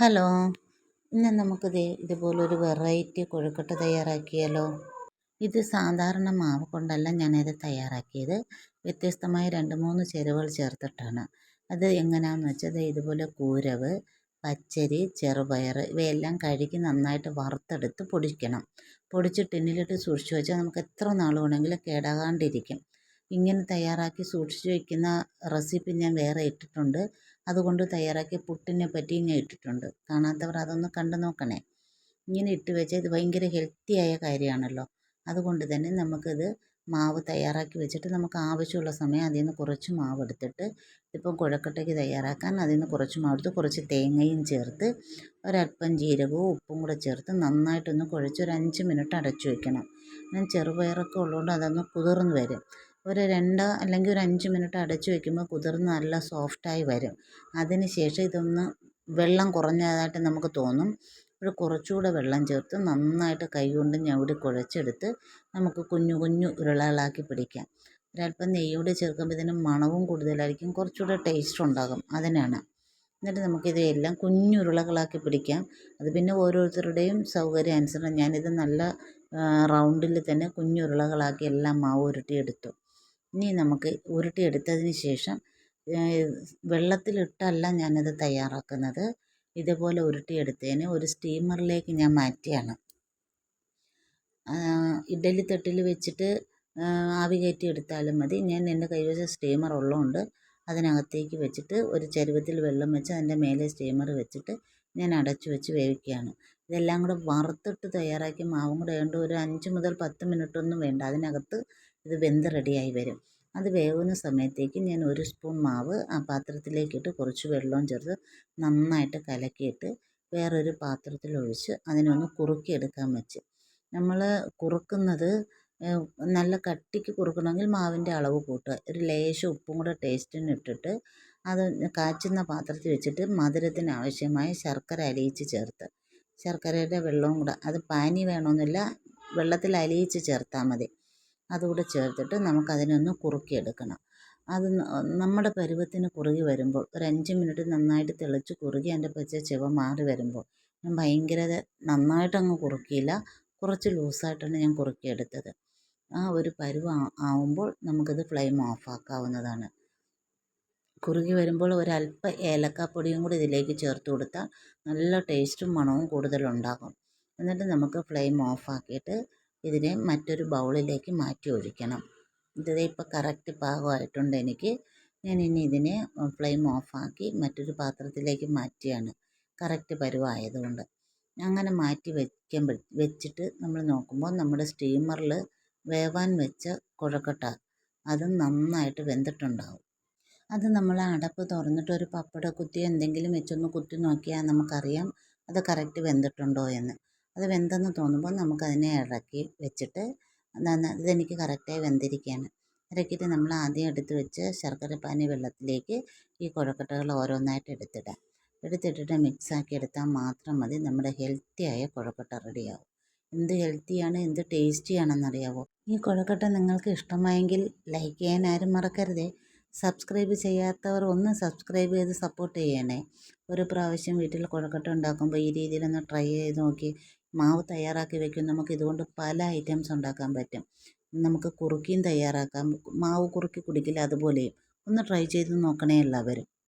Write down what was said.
Hello ഇന്ന് നമുക്കിത് ഇതുപോലൊരു വെറൈറ്റി കൊഴുക്കട്ട തയ്യാറാക്കിയാലോ? ഇത് സാധാരണ മാവ് കൊണ്ടല്ല ഞാനിത് തയ്യാറാക്കിയത്. വ്യത്യസ്തമായ രണ്ട് മൂന്ന് ചേരുവകൾ ചേർത്തിട്ടാണ്. അത് എങ്ങനെയാണെന്ന് വെച്ചാൽ ഇതുപോലെ കൂരവ് പച്ചരി ചെറുപയർ ഇവയെല്ലാം കഴുകി നന്നായിട്ട് വറുത്തെടുത്ത് പൊടിക്കണം. പൊടിച്ച് ടിന്നിലിട്ട് സൂക്ഷിച്ച് വെച്ചാൽ നമുക്ക് എത്ര നാൾ വേണമെങ്കിലും കേടാകാണ്ടിരിക്കും. ഇങ്ങനെ തയ്യാറാക്കി സൂക്ഷിച്ച് വയ്ക്കുന്ന റെസിപ്പി ഞാൻ വേറെ ഇട്ടിട്ടുണ്ട്. അതുകൊണ്ട് തയ്യാറാക്കിയ പുട്ടിനെ പറ്റി ഞാൻ ഇട്ടിട്ടുണ്ട്. കാണാത്തവർ അതൊന്ന് കണ്ടു നോക്കണേ. ഇങ്ങനെ ഇട്ട് വെച്ചാൽ ഇത് ഭയങ്കര ഹെൽത്തിയായ കാര്യമാണല്ലോ. അതുകൊണ്ട് തന്നെ നമുക്കിത് മാവ് തയ്യാറാക്കി വെച്ചിട്ട് നമുക്ക് ആവശ്യമുള്ള സമയം അതിൽ നിന്ന് കുറച്ച് മാവ് എടുത്തിട്ട് ഇപ്പം കുഴക്കട്ടയ്ക്ക് തയ്യാറാക്കാൻ അതിൽ നിന്ന് കുറച്ച് മാവ് എടുത്ത് കുറച്ച് തേങ്ങയും ചേർത്ത് ഒരല്പം ജീരകവും ഉപ്പും കൂടെ ചേർത്ത് നന്നായിട്ടൊന്ന് കുഴച്ച് ഒരു അഞ്ച് മിനിറ്റ് അടച്ചു വയ്ക്കണം ഞാൻ ചെറുപയറൊക്കെ ഉള്ളതുകൊണ്ട് അതൊന്ന് കുതിർന്ന് വരും. ഒരു രണ്ട് അല്ലെങ്കിൽ ഒരു അഞ്ച് മിനിറ്റ് അടച്ച് വയ്ക്കുമ്പോൾ കുതിർന്ന് നല്ല സോഫ്റ്റായി വരും. അതിന് ശേഷം ഇതൊന്ന് വെള്ളം കുറഞ്ഞതായിട്ട് നമുക്ക് തോന്നും. അപ്പോൾ കുറച്ചുകൂടെ വെള്ളം ചേർത്ത് നന്നായിട്ട് കൈകൊണ്ട് ഞവടി കുഴച്ചെടുത്ത് നമുക്ക് കുഞ്ഞു കുഞ്ഞു ഉരുളകളാക്കി പിടിക്കാം. ഒരല്പം നെയ്യോട് ചേർക്കുമ്പോൾ ഇതിന് മണവും കൂടുതലായിരിക്കും. കുറച്ചുകൂടെ ടേസ്റ്റ് ഉണ്ടാകും. അതിനാണ്. എന്നിട്ട് നമുക്കിത് എല്ലാം കുഞ്ഞുരുളകളാക്കി പിടിക്കാം. അത് പിന്നെ ഓരോരുത്തരുടെയും സൗകര്യം അനുസരണം. ഞാനിത് നല്ല റൗണ്ടിൽ തന്നെ കുഞ്ഞുരുളകളാക്കി എല്ലാം മാവ് ഉരുട്ടിയെടുത്തു. ഇനി നമുക്ക് ഉരുട്ടിയെടുത്തതിന് ശേഷം വെള്ളത്തിലിട്ടല്ല ഞാനത് തയ്യാറാക്കുന്നത്. ഇതുപോലെ ഉരുട്ടിയെടുത്തതിന് ഒരു സ്റ്റീമറിലേക്ക് ഞാൻ മാറ്റിയാണ്. ഇഡ്ഡലി തട്ടിൽ വെച്ചിട്ട് ആവി കയറ്റി എടുത്താലും മതി. ഞാൻ എന്റെ കൈവശം സ്റ്റീമർ ഉള്ളതുകൊണ്ട് അതിനകത്തേക്ക് വെച്ചിട്ട് ഒരു ചരുവത്തിൽ വെള്ളം വെച്ച് അതിന്റെ മേലെ സ്റ്റീമർ വെച്ചിട്ട് ഞാൻ അടച്ചു വെച്ച് വേവിക്കുകയാണ്. ഇതെല്ലാം കൂടെ വറുത്തിട്ട് തയ്യാറാക്കിയ മാവും കൂടെ ആയതുകൊണ്ട് ഒരു അഞ്ച് മുതൽ പത്ത് മിനിറ്റൊന്നും വേണ്ട. അതിനകത്ത് ഇത് വെന്ത് റെഡിയായി വരും. അത് വേവുന്ന സമയത്തേക്ക് ഞാൻ ഒരു സ്പൂൺ മാവ് ആ പാത്രത്തിലേക്കിട്ട് കുറച്ച് വെള്ളവും ചേർത്ത് നന്നായിട്ട് കലക്കിയിട്ട് വേറൊരു പാത്രത്തിലൊഴിച്ച് അതിനൊന്ന് കുറുക്കിയെടുക്കാൻ വെച്ച്. നമ്മൾ കുറുക്കുന്നത് നല്ല കട്ടിക്ക് കുറുക്കണമെങ്കിൽ മാവിന്റെ അളവ് കൂട്ടുക. ഒരു ലേശം ഉപ്പും കൂടെ ടേസ്റ്റിന് ഇട്ടിട്ട് അത് കാച്ചുന്ന പാത്രത്തിൽ വെച്ചിട്ട് മധുരത്തിന് ആവശ്യമായ ശർക്കര അലിയിച്ച് ചേർത്ത് ശർക്കരയുടെ വെള്ളവും കൂടെ. അത് പാനി വേണമെന്നില്ല വെള്ളത്തിൽ അലിയിച്ച് ചേർത്താൽ മതി. അതുകൂടെ ചേർത്തിട്ട് നമുക്കതിനൊന്ന് കുറുക്കിയെടുക്കണം. അത് നമ്മുടെ പരുവത്തിന് കുറുകി വരുമ്പോൾ ഒരു അഞ്ച് മിനിറ്റ് നന്നായിട്ട് തിളച്ച് കുറുകി അതിന്റെ പച്ച ചുവ മാറി വരുമ്പോൾ ഞാൻ ഭയങ്കര നന്നായിട്ടങ്ങ് കുറുക്കിയില്ല കുറച്ച് ലൂസായിട്ടാണ് ഞാൻ കുറുക്കിയെടുത്തത്. ആ ഒരു പരുവം ആവുമ്പോൾ നമുക്കത് ഫ്ലെയിം ഓഫാക്കാവുന്നതാണ്. കുറുകി വരുമ്പോൾ ഒരല്പം ഏലക്കാപ്പൊടിയും കൂടി ഇതിലേക്ക് ചേർത്ത് കൊടുത്താൽ നല്ല ടേസ്റ്റും മണവും കൂടുതലുണ്ടാകും. എന്നിട്ട് നമുക്ക് ഫ്ലെയിം ഓഫാക്കിയിട്ട് ഇതിനെ മറ്റൊരു ബൗളിലേക്ക് മാറ്റി ഒഴിക്കണം. ഇത് ഇപ്പോൾ കറക്റ്റ് പാകമായിട്ടുണ്ട് എനിക്ക്. ഞാൻ ഇനി ഇതിനെ ഫ്ലെയിം ഓഫാക്കി മറ്റൊരു പാത്രത്തിലേക്ക് മാറ്റിയാണ്. കറക്റ്റ് പരുവായതുകൊണ്ട്. അങ്ങനെ മാറ്റി വയ്ക്കുമ്പോൾ വെച്ചിട്ട് നമ്മൾ നോക്കുമ്പോൾ നമ്മുടെ സ്റ്റീമറിൽ വേവാൻ വെച്ച കുഴക്കട്ട അത് നന്നായിട്ട് വെന്തിട്ടുണ്ടാവും. അത് നമ്മൾ അടപ്പ് തുറന്നിട്ട് ഒരു പപ്പട കുത്തി എന്തെങ്കിലും വെച്ചൊന്ന് കുത്തി നോക്കിയാൽ നമുക്കറിയാം അത് കറക്റ്റ് വെന്തിട്ടുണ്ടോ എന്ന്. അത് വെന്തെന്ന് തോന്നുമ്പോൾ നമുക്കതിനെ ഇറക്കി വെച്ചിട്ട് ഇതെനിക്ക് കറക്റ്റായി വെന്തിരിക്കുകയാണ് ഇറക്കിയിട്ട് നമ്മൾ ആദ്യം എടുത്ത് വെച്ച് ശർക്കരപ്പാനി വെള്ളത്തിലേക്ക് ഈ കുഴക്കട്ടകൾ ഓരോന്നായിട്ട് എടുത്തിടാം. എടുത്തിട്ടിട്ട് മിക്സാക്കി എടുത്താൽ മാത്രം മതി നമ്മുടെ ഹെൽത്തിയായ കുഴക്കട്ട റെഡിയാവും എന്ത് ഹെൽത്തിയാണ് എന്ത് ടേസ്റ്റിയാണെന്നറിയാവോ ഈ കുഴക്കട്ട നിങ്ങൾക്ക് ഇഷ്ടമായെങ്കിൽ ലൈക്ക് ചെയ്യാൻ ആരും മറക്കരുതേ. സബ്സ്ക്രൈബ് ചെയ്യാത്തവർ ഒന്ന് സബ്സ്ക്രൈബ് ചെയ്ത് സപ്പോർട്ട് ചെയ്യണേ. ഒരു പ്രാവശ്യം വീട്ടിൽ കുഴക്കട്ട ഉണ്ടാക്കുമ്പോൾ ഈ രീതിയിലൊന്ന് ട്രൈ ചെയ്ത് നോക്കി. മാവ് തയ്യാറാക്കി വെക്കും. നമുക്ക് ഇതുകൊണ്ട് പല ഐറ്റംസ് ഉണ്ടാക്കാൻ പറ്റും. നമുക്ക് കുറുക്കിയും തയ്യാറാക്കാം. മാവ് കുറുക്കി കുടിക്കില്ല അതുപോലെയും. ഒന്ന് ട്രൈ ചെയ്ത് നോക്കണേ എല്ലാവരും.